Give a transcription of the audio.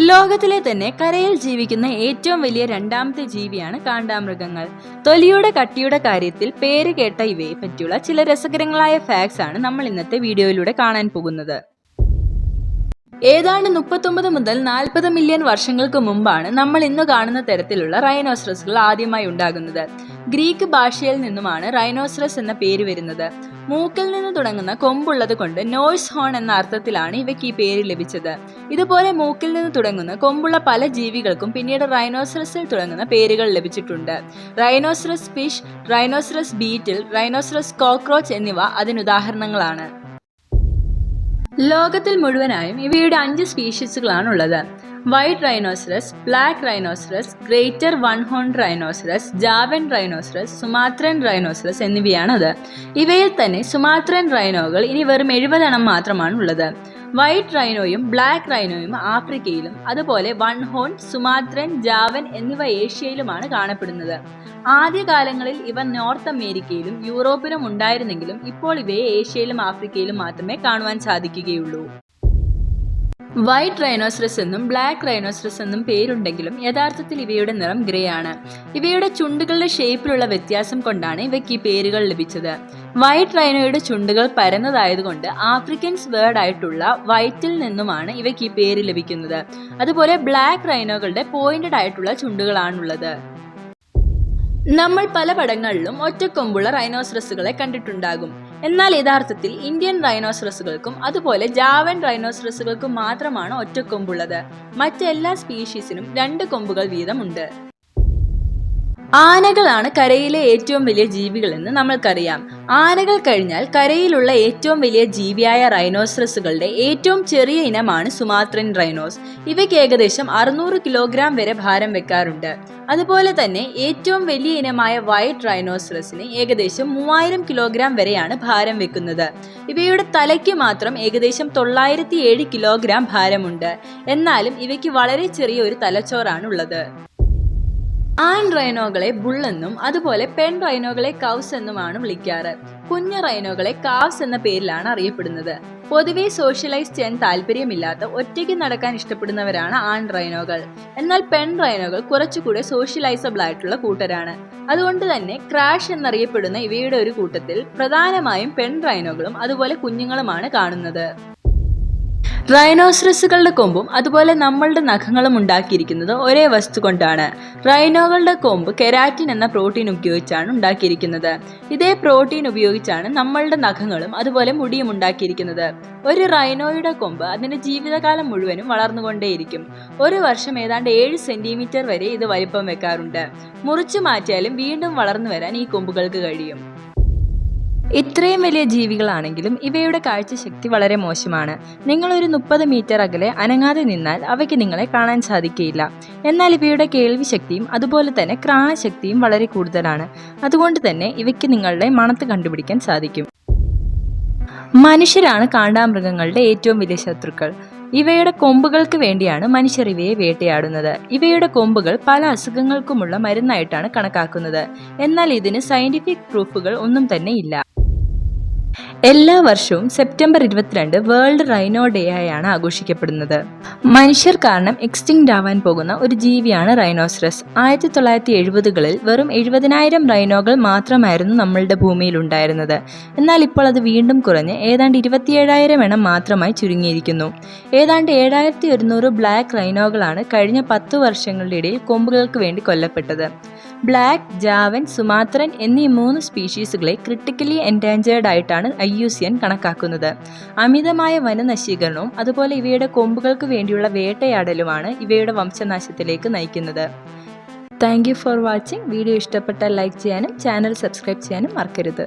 ലോകത്തിലെ തന്നെ കരയിൽ ജീവിക്കുന്ന ഏറ്റവും വലിയ രണ്ടാമത്തെ ജീവിയാണ് കാണ്ടാമൃഗങ്ങൾ. തൊലിയുടെ കട്ടിയുടെ കാര്യത്തിൽ പേര് കേട്ട ഇവയെ പറ്റിയുള്ള ചില രസകരങ്ങളായ ഫാക്ട്സ് ആണ് നമ്മൾ ഇന്നത്തെ വീഡിയോയിലൂടെ കാണാൻ പോകുന്നത്. ഏതാണ്ട് മുപ്പത്തൊമ്പത് മുതൽ നാൽപ്പത് മില്യൺ വർഷങ്ങൾക്ക് മുമ്പാണ് നമ്മൾ ഇന്ന് കാണുന്ന തരത്തിലുള്ള റൈനോസറസുകൾ ആദ്യമായി ഉണ്ടാകുന്നത്. ഗ്രീക്ക് ഭാഷയിൽ നിന്നുമാണ് റൈനോസറസ് എന്ന പേര് വരുന്നത്. മൂക്കിൽ നിന്ന് തുടങ്ങുന്ന കൊമ്പുള്ളത് കൊണ്ട് നോയ്സ് ഹോൺ എന്ന അർത്ഥത്തിലാണ് ഇവയ്ക്ക് ഈ പേര് ലഭിച്ചത്. ഇതുപോലെ മൂക്കിൽ നിന്ന് തുടങ്ങുന്ന കൊമ്പുള്ള പല ജീവികൾക്കും പിന്നീട് റൈനോസറസിൽ തുടങ്ങുന്ന പേരുകൾ ലഭിച്ചിട്ടുണ്ട്. Rhinoceros fish rhinoceros beetle rhinoceros cockroach എന്നിവ അതിനുദാഹരണങ്ങളാണ് ലോകത്തിൽ മുഴുവനായും ഇവയുടെ അഞ്ച് സ്പീഷീസുകളാണുള്ളത് white rhinoceros black rhinoceros greater one horn rhinoceros Javan rhinoceros Sumatran rhinoceros എന്നിവയാണത്. ഇവയിൽ തന്നെ സുമാത്രൻ റൈനോകൾ ഇനി വെറും എഴുപതെണ്ണം മാത്രമാണ് ഉള്ളത്. വൈറ്റ് റൈനോയും ബ്ലാക്ക് റൈനോയും ആഫ്രിക്കയിലും അതുപോലെ വൺ ഹോൺ സുമാത്രൻ ജാവൻ എന്നിവ ഏഷ്യയിലുമാണ് കാണപ്പെടുന്നത്. ആദ്യകാലങ്ങളിൽ ഇവ നോർത്ത് അമേരിക്കയിലും യൂറോപ്പിലും ഉണ്ടായിരുന്നെങ്കിലും ഇപ്പോൾ ഇവയെ ഏഷ്യയിലും ആഫ്രിക്കയിലും മാത്രമേ കാണുവാൻ സാധിക്കുകയുള്ളൂ. വൈറ്റ് റൈനോസറസ് എന്നും ബ്ലാക്ക് റൈനോസറസ് എന്നും പേരുണ്ടെങ്കിലും യഥാർത്ഥത്തിൽ ഇവയുടെ നിറം ഗ്രേ ആണ്. ഇവയുടെ ചുണ്ടുകളുടെ ഷേപ്പിലുള്ള വ്യത്യാസം കൊണ്ടാണ് ഇവയ്ക്ക് ഈ പേരുകൾ ലഭിച്ചത്. വൈറ്റ് റൈനോയുടെ ചുണ്ടുകൾ പരന്നതായതുകൊണ്ട് ആഫ്രിക്കൻസ് വേർഡ് ആയിട്ടുള്ള വൈറ്റിൽ നിന്നുമാണ് ഇവയ്ക്ക് ഈ പേര് ലഭിക്കുന്നത്. അതുപോലെ ബ്ലാക്ക് റൈനോകളുടെ പോയിന്റഡ് ആയിട്ടുള്ള ചുണ്ടുകളാണുള്ളത്. നമ്മൾ പല പടങ്ങളിലും ഒറ്റക്കൊമ്പുള്ള റൈനോസറസുകളെ കണ്ടിട്ടുണ്ടാകും. എന്നാൽ യഥാർത്ഥത്തിൽ ഇന്ത്യൻ റൈനോസറസുകൾക്കും അതുപോലെ ജാവൻ റൈനോസറസുകൾക്കും മാത്രമാണ് ഒറ്റക്കൊമ്പുള്ളത്. മറ്റെല്ലാ സ്പീഷീസിനും രണ്ട് കൊമ്പുകൾ വീതമുണ്ട്. ആനകളാണ് കരയിലെ ഏറ്റവും വലിയ ജീവികളെന്ന് നമ്മൾക്കറിയാം. ആനകൾ കഴിഞ്ഞാൽ കരയിലുള്ള ഏറ്റവും വലിയ ജീവിയായ റൈനോസറസുകളുടെ ഏറ്റവും ചെറിയ ഇനമാണ് സുമാത്രൻ റൈനോസ് ഇവയ്ക്ക് ഏകദേശം അറുന്നൂറ് കിലോഗ്രാം വരെ ഭാരം വെക്കാറുണ്ട്. അതുപോലെ തന്നെ ഏറ്റവും വലിയ ഇനമായ വൈറ്റ് റൈനോസറസിന് ഏകദേശം മൂവായിരം കിലോഗ്രാം വരെയാണ് ഭാരം വെക്കുന്നത്. ഇവയുടെ തലയ്ക്ക് മാത്രം ഏകദേശം തൊള്ളായിരത്തി ഏഴ് കിലോഗ്രാം ഭാരമുണ്ട്. എന്നാലും ഇവയ്ക്ക് വളരെ ചെറിയ ഒരു തലച്ചോറാണ് ഉള്ളത് ആൺ റൈനോകളെ ബുള്ളെന്നും അതുപോലെ പെൺ റൈനോകളെ കൗസ് എന്നുമാണ് വിളിക്കാറ്. കുഞ്ഞു റൈനോകളെ കാവ്സ് എന്ന പേരിലാണ് അറിയപ്പെടുന്നത്. പൊതുവെ സോഷ്യലൈസ് ചെയ്യാൻ താല്പര്യമില്ലാത്ത ഒറ്റയ്ക്ക് നടക്കാൻ ഇഷ്ടപ്പെടുന്നവരാണ് ആൺ റൈനോകൾ എന്നാൽ പെൺ റൈനോകൾ കുറച്ചുകൂടെ സോഷ്യലൈസബിൾ ആയിട്ടുള്ള കൂട്ടരാണ്. അതുകൊണ്ട് തന്നെ ക്രാഷ് എന്നറിയപ്പെടുന്ന ഇവയുടെ ഒരു കൂട്ടത്തിൽ പ്രധാനമായും പെൺ റൈനോകളും അതുപോലെ കുഞ്ഞുങ്ങളുമാണ് കാണുന്നത്. റൈനോസറസുകളുടെ കൊമ്പും അതുപോലെ നമ്മളുടെ നഖങ്ങളും ഉണ്ടാക്കിയിരിക്കുന്നത് ഒരേ വസ്തു കൊണ്ടാണ്. റൈനോകളുടെ കൊമ്പ് കെരാറ്റിൻ എന്ന പ്രോട്ടീൻ ഉപയോഗിച്ചാണ് ഉണ്ടാക്കിയിരിക്കുന്നത്. ഇതേ പ്രോട്ടീൻ ഉപയോഗിച്ചാണ് നമ്മളുടെ നഖങ്ങളും അതുപോലെ മുടിയും ഉണ്ടാക്കിയിരിക്കുന്നത്. ഒരു റൈനോയുടെ കൊമ്പ് അതിന്റെ ജീവിതകാലം മുഴുവനും വളർന്നുകൊണ്ടേയിരിക്കും. ഒരു വർഷം ഏതാണ്ട് ഏഴ് സെന്റിമീറ്റർ വരെ ഇത് വലിപ്പം വെക്കാറുണ്ട്. മുറിച്ചു മാറ്റിയാലും വീണ്ടും വളർന്നു വരാൻ ഈ കൊമ്പുകൾക്ക് കഴിയും. ഇത്രയും വലിയ ജീവികളാണെങ്കിലും ഇവയുടെ കാഴ്ചശക്തി വളരെ മോശമാണ്. നിങ്ങൾ ഒരു മുപ്പത് മീറ്റർ അകലെ അനങ്ങാതെ നിന്നാൽ അവയ്ക്ക് നിങ്ങളെ കാണാൻ സാധിക്കുകയില്ല എന്നാൽ ഇവയുടെ കേൾവി ശക്തിയും അതുപോലെ തന്നെ ക്രാണശക്തിയും വളരെ കൂടുതലാണ്. അതുകൊണ്ട് തന്നെ ഇവയ്ക്ക് നിങ്ങളുടെ മണത്ത് കണ്ടുപിടിക്കാൻ സാധിക്കും. മനുഷ്യരാണ് കാണ്ടാമൃഗങ്ങളുടെ ഏറ്റവും വലിയ ശത്രുക്കൾ. ഇവയുടെ കൊമ്പുകൾക്ക് വേണ്ടിയാണ് മനുഷ്യർ ഇവയെ വേട്ടയാടുന്നത്. ഇവയുടെ കൊമ്പുകൾ പല അസുഖങ്ങൾക്കുമുള്ള മരുന്നായിട്ടാണ് കണക്കാക്കുന്നത്. എന്നാൽ ഇതിന് സയന്റിഫിക് പ്രൂഫുകൾ ഒന്നും തന്നെ ഇല്ല. എല്ലാ വർഷവും സെപ്റ്റംബർ ഇരുപത്തിരണ്ട് വേൾഡ് റൈനോ ഡേ ആയാണ് ആഘോഷിക്കപ്പെടുന്നത്. മനുഷ്യർ കാരണം എക്സ്റ്റിങ്ക്റ്റ് ആവാൻ പോകുന്ന ഒരു ജീവിയാണ് റൈനോസ്രസ് ആയിരത്തി തൊള്ളായിരത്തി എഴുപതുകളിൽ വെറും എഴുപതിനായിരം റൈനോകൾ മാത്രമായിരുന്നു നമ്മളുടെ ഭൂമിയിൽ ഉണ്ടായിരുന്നത്. എന്നാൽ ഇപ്പോൾ അത് വീണ്ടും കുറഞ്ഞ് ഏതാണ്ട് ഇരുപത്തിയേഴായിരം എണ്ണം മാത്രമായി ചുരുങ്ങിയിരിക്കുന്നു. ഏതാണ്ട് ഏഴായിരത്തി ഒരുന്നൂറ് ബ്ലാക്ക് റൈനോകളാണ് കഴിഞ്ഞ പത്തു വർഷങ്ങളുടെ ഇടയിൽ കൊമ്പുകൾക്ക് വേണ്ടി കൊല്ലപ്പെട്ടത്. ബ്ലാക്ക് ജാവൻ സുമാത്രൻ എന്നീ മൂന്ന് സ്പീഷീസുകളെ ക്രിട്ടിക്കലി എൻഡാഞ്ചേർഡ് ആയിട്ടാണ് ഐ യു സി എൻ കണക്കാക്കുന്നത്. അമിതമായ വനനശീകരണവും അതുപോലെ ഇവയുടെ കൊമ്പുകൾക്ക് വേണ്ടിയുള്ള വേട്ടയാടലുമാണ് ഇവയുടെ വംശനാശത്തിലേക്ക് നയിക്കുന്നത്. Thank you for watching. Video ഇഷ്ടപ്പെട്ടാൽ ലൈക്ക് ചെയ്യാനും ചാനൽ സബ്സ്ക്രൈബ് ചെയ്യാനും മറക്കരുത്.